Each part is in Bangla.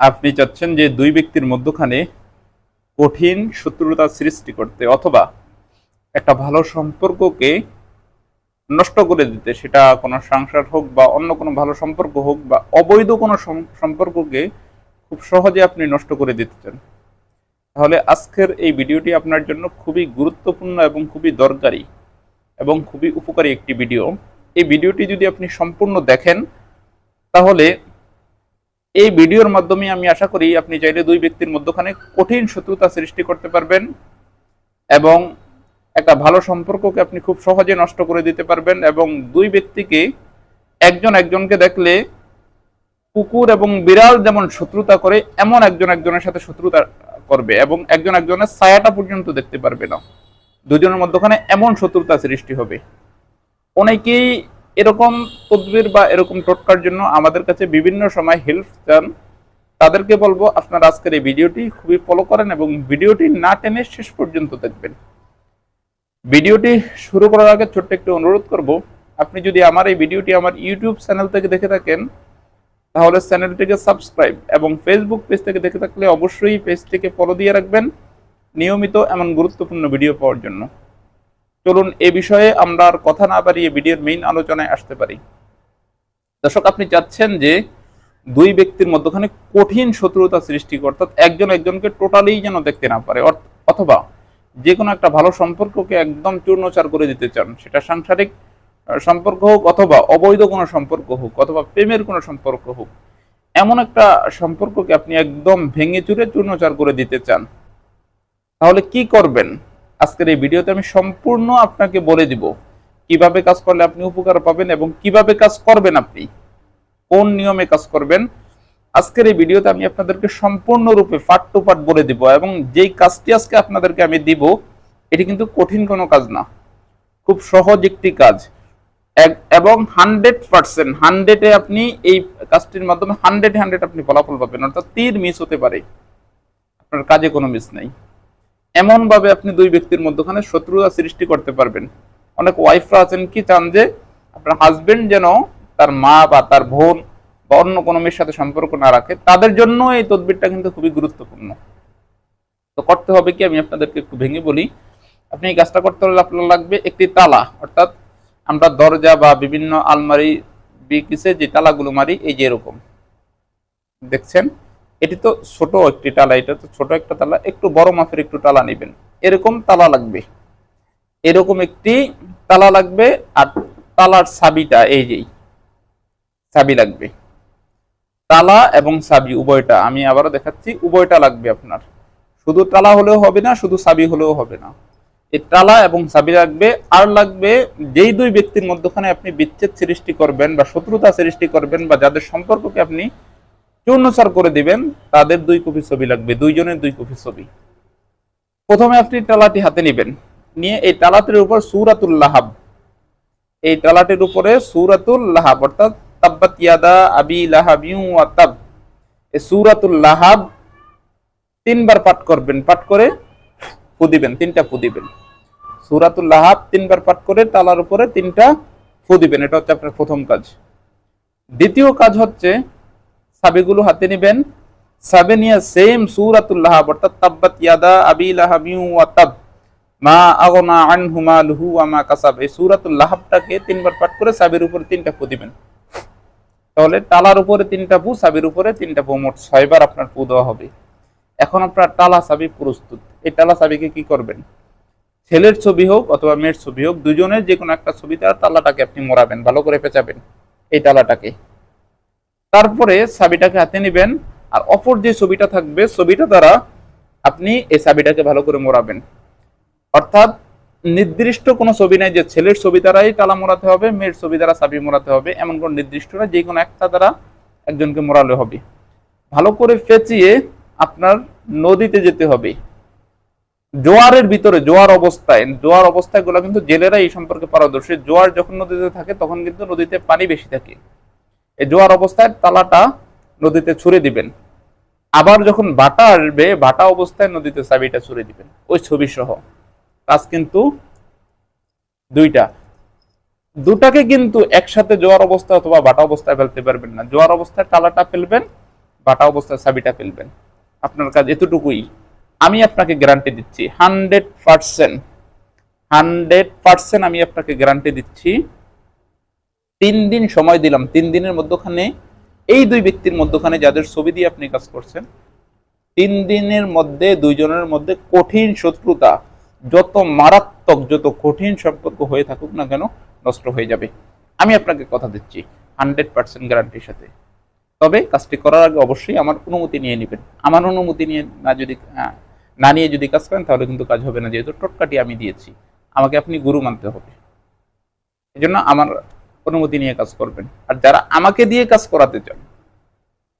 আপনি চাচ্ছেন যে দুই ব্যক্তির মধ্যখানে কঠিন শত্রুতা সৃষ্টি করতে অথবা একটা ভালো সম্পর্ককে নষ্ট করে দিতে, সেটা কোনো সংসার হোক বা অন্য কোনো ভালো সম্পর্ক হোক বা অবৈধ কোনো সম্পর্ককে খুব সহজে আপনি নষ্ট করে দিতে চান। তাহলে আজকের এই ভিডিওটি আপনার জন্য খুবই গুরুত্বপূর্ণ এবং খুবই দরকারি এবং খুবই উপকারী একটি ভিডিও। এই ভিডিওটি যদি আপনি সম্পূর্ণ দেখেন, তাহলে এই ভিডিওর মাধ্যমে আমি আশা করি আপনি চাইলে দুই ব্যক্তির মধ্যখানে কঠিন শত্রুতা সৃষ্টি করতে পারবেন এবং একটা ভালো সম্পর্ককে আপনি খুব সহজে নষ্ট করে দিতে পারবেন এবং দুই ব্যক্তিকে একজন একজনকে দেখলে কুকুর এবং বিড়াল যেমন শত্রুতা করে, এমন একজন একজনের সাথে শত্রুতা করবে এবং একজন একজনের ছায়াটা পর্যন্ত দেখতে পারবে না। দুজনের মধ্যখানে এমন শত্রুতা সৃষ্টি হবে। অনেকেই এরকম তদবির বা এরকম টোটকার জন্য আমাদের কাছে বিভিন্ন সময় হেল্প চান। তাদেরকে বলব, আপনারা আজকের এই ভিডিওটি খুবই ফলো করেন এবং ভিডিওটি না টেনে শেষ পর্যন্ত দেখবেন। ভিডিওটি শুরু করার আগে ছোট্ট একটু অনুরোধ করব, আপনি যদি আমার এই ভিডিওটি আমার ইউটিউব চ্যানেল থেকে দেখে থাকেন, তাহলে চ্যানেলটিকে সাবস্ক্রাইব এবং ফেসবুক পেজ থেকে দেখে থাকলে অবশ্যই পেজটিকে ফলো দিয়ে রাখবেন, নিয়মিত এমন গুরুত্বপূর্ণ ভিডিও পাওয়ার জন্য। চলুন এ বিষয়ে আমরা আর কথা না বাড়িয়ে ভিডিওর মেইন আলোচনায় আসতে পারি। দর্শক আপনি চাচ্ছেন যে দুই ব্যক্তির মধ্যখানে কঠিন শত্রুতা সৃষ্টি করে, অর্থাৎ একজন একজনকে টোটালি যেন দেখতে না পারে অথবা যে কোনো একটা ভালো সম্পর্ককে একদম চূর্ণচার করে দিতে চান সেটা সাংসারিক সম্পর্ক হোক অথবা অবৈধ কোনো সম্পর্ক হোক অথবা প্রেমের কোনো সম্পর্ক হোক এমন একটা সম্পর্ককে আপনি একদম ভেঙে চুরে চূর্ণচার করে দিতে চান তাহলে কি করবেন? আজকের এই ভিডিওতে আমি সম্পূর্ণ আপনাকে বলে দিব কীভাবে কাজ করলে আপনি উপকার পাবেন এবং কীভাবে কাজ করবেন আপনি, কোন নিয়মে কাজ করবেন, আজকের এই ভিডিওতে আমি আপনাদেরকে সম্পূর্ণরূপে পাট টু পাট বলে দিব এবং যেই কাজটি আজকে আপনাদেরকে আমি দিব, এটি কিন্তু কঠিন কোনো কাজ না। খুব সহজ একটি কাজ। এবং হান্ড্রেড পার্সেন্ট, হান্ড্রেডে আপনি এই কাজটির মাধ্যমে হান্ড্রেড হান্ড্রেড আপনি ফলাফল পাবেন, অর্থাৎ তীর মিস হতে পারে। আপনার কাজে কোনো মিস নাই। এমন ভাবে আপনি দুই ব্যক্তির মধ্যখানে শত্রুতা সৃষ্টি করতে পারবেন। অনেক ওয়াইফরা আছেন কি চান যে আপনার হাজবেন্ড যেন তার মা বা তার বোন বা অন্য কোনো মেয়ের সাথে সম্পর্ক না রাখে, তাদের জন্য এই তদবিরটা কিন্তু খুবই গুরুত্বপূর্ণ। তো করতে হবে কি? আমি আপনাদেরকে একটু ভেঙে বলি। আপনি এই কাজটা করতে হলে আপনার লাগবে একটি তালা, অর্থাৎ আমরা দরজা বা বিভিন্ন আলমারি বিকিসে যে তালাগুলো মারি, এই যে এরকম। দেখছেন? এটি তো ছোট একটি তালা, এটা তো ছোট একটা তালা, একটু বড় মাপের একটু তালা নেবেন। এরকম তালা লাগবে। এরকম একটি তালা লাগবে আর তালার চাবিটা এই যেই চাবি লাগবে। তালা এবং চাবি, উভয়টা। আমি আবারও দেখাচ্ছি, উভয়টা লাগবে আপনার। শুধু তালা হলেও হবে না, শুধু চাবি হলেও হবে না। এই তালা এবং চাবি লাগবে, আর লাগবে যেই দুই ব্যক্তির মধ্যখানে আপনি বিচ্ছেদ সৃষ্টি করবেন বা শত্রুতা সৃষ্টি করবেন বা যাদের সম্পর্ককে আপনি চূর্ণচার করে দিবেন, তাদের দুই কপি ছবি লাগবে, দুইজনের দুই কপি ছবি। প্রথমে আপনি টালাটি হাতে নেবেন, নিয়ে এই টালাটির উপর সুরাতুল লাহাব, এই টালাটির উপরে সুরাতুল লাহাব, অর্থাৎ তাব্বাত ইয়াদা আবি লাহাবিউ ওয়া তাব। এই সুরাতুল লাহাব তিনবার পাঠ করবেন, পাঠ করে ফু দিবেন, তিনটা ফু দিবেন। সুরাতুল লাহাব তিনবার পাঠ করে তালার উপরে তিনটা ফু দিবেন, এটা হচ্ছে আপনার প্রথম কাজ। দ্বিতীয় কাজ হচ্ছে সাবিগুলো হাতে নেবেন। সাবে নিয়ে সেম সুরাতুল্লাহ, অর্থাৎ তাব্বাত ইয়াদা আবি লাহাবিউ ওয়া তাব। মা আগনা আনহু মালুহু ওয়া মা কাসাব। এই সূরাতুল লাহাবটাকে তিনবার পাঠ করে সাবের উপরে তিনটা পু দিবেন। তাহলে টালার উপরে তিনটা পু, সাবির উপরে তিনটা পু, মোট ছয়বার আপনার পু দেওয়া হবে। এখন আপনার টালা সাবি প্রস্তুত। এই টালা সাবিকে কি করবেন? ছেলের ছবি হোক অথবা মেয়ের ছবি হোক, দুজনের যে কোনো একটা ছবিতে আর টালাটাকে আপনি মোড়াবেন, ভালো করে পেঁচাবেন। এই টালাটাকে। তারপরে চাবিটাকে হাতে নেবেন আর অপর যে ছবিটা থাকবে, ছবিটা দ্বারা আপনি এই চাবিটাকে ভালো করে মোড়াবেন। অর্থাৎ নির্দিষ্ট কোনো ছবি নাই যে ছেলের ছবি দ্বারাই তালা মোড়াতে হবে, মেয়ের ছবি দ্বারা চাবি মোড়াতে হবে, এমন কোনো নির্দিষ্ট না, যে কোনো একটা দ্বারা একজনকে মোড়ালে হবে। ভালো করে ফেঁচিয়ে আপনার নদীতে যেতে হবে। জোয়ারের ভিতরে, জোয়ার অবস্থায় জোয়ার অবস্থায়গুলো কিন্তু জেলেরা এই সম্পর্কে পারদর্শী। জোয়ার যখন নদীতে থাকে, তখন কিন্তু নদীতে পানি বেশি থাকে। এই জোয়ার অবস্থায় তালাটা নদীতে ছুড়ে দিবেন। আবার যখন বাটা আসবে বাটা অবস্থায় নদীতে চাবিটা ছুড়ে দিবেন। ওই ছবি সহ কাজ কিন্তু দুইটা। দুটাকে কিন্তু একসাথে জোয়ার অবস্থা অথবা বাটা অবস্থায় ফেলতে পারবেন না। জোয়ার অবস্থায় তালাটা ফেলবেন বাটা অবস্থায় চাবিটা ফেলবেন। আপনার কাজ এতটুকুই। আমি আপনাকে গ্যারান্টি দিচ্ছি। হান্ড্রেড পার্সেন্ট হান্ড্রেড পার্সেন্ট আমি আপনাকে গ্যারান্টি দিচ্ছি। তিন দিন সময় দিলাম। তিন দিনের মধ্যখানে এই দুই ব্যক্তির মধ্যখানে যাদের ছবি দিয়ে আপনি কাজ করছেন তিন দিনের মধ্যে দুইজনের মধ্যে কঠিন শত্রুতা যত মারাত্মক যত কঠিন সম্পর্ক হয়ে থাকুক না কেন নষ্ট হয়ে যাবে। আমি আপনাকে কথা দিচ্ছি হান্ড্রেড পার্সেন্ট গ্যারান্টির সাথে। তবে কাজটি করার আগে অবশ্যই আমার অনুমতি নিয়ে নেবেন। আমার অনুমতি নিয়ে না যদি আহ, না নিয়ে যদি কাজ করেন তাহলে কিন্তু কাজ হবে না যেহেতু টোটকাটি আমি দিয়েছি। আমাকে আপনি গুরু মানতে হবে। এই জন্য আমার অনুমতি নিয়ে কাজ করবেন। আর যারা আমাকে দিয়ে কাজ করাতে চান,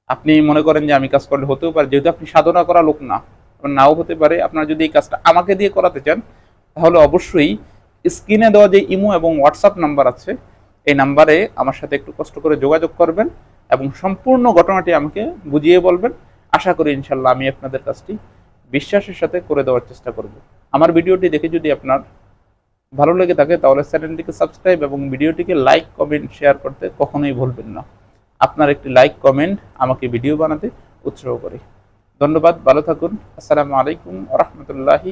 আপনি মনে করেন যে আমি কাজ করলে হতেও পারে, যেহেতু আপনি সাধনা করা লোক না নাও হতে পারে, আপনার যদি এই কাজটা আমাকে দিয়ে করাতে চান, তাহলে অবশ্যই স্ক্রিনে দেওয়া যে ইমো এবং হোয়াটসঅ্যাপ নাম্বার আছে, এই নাম্বারে আমার সাথে একটু কষ্ট করে যোগাযোগ করবেন এবং সম্পূর্ণ ঘটনাটি আমাকে বুঝিয়ে বলবেন। আশা করি ইনশাল্লাহ আমি আপনাদের কাজটি বিশ্বাসের সাথে করে দেওয়ার চেষ্টা করব। আমার ভিডিওটি দেখে যদি আপনার ভালো লেগে থাকে, তাহলে চ্যানেলটিকে সাবস্ক্রাইব এবং ভিডিওটিকে লাইক কমেন্ট শেয়ার করতে কখনোই ভুলবেন না। আপনার একটি লাইক কমেন্ট আমাকে ভিডিও বানাতে উৎসাহ করে। ধন্যবাদ, ভালো থাকুন। আসসালামু আলাইকুম রহমতুল্লাহি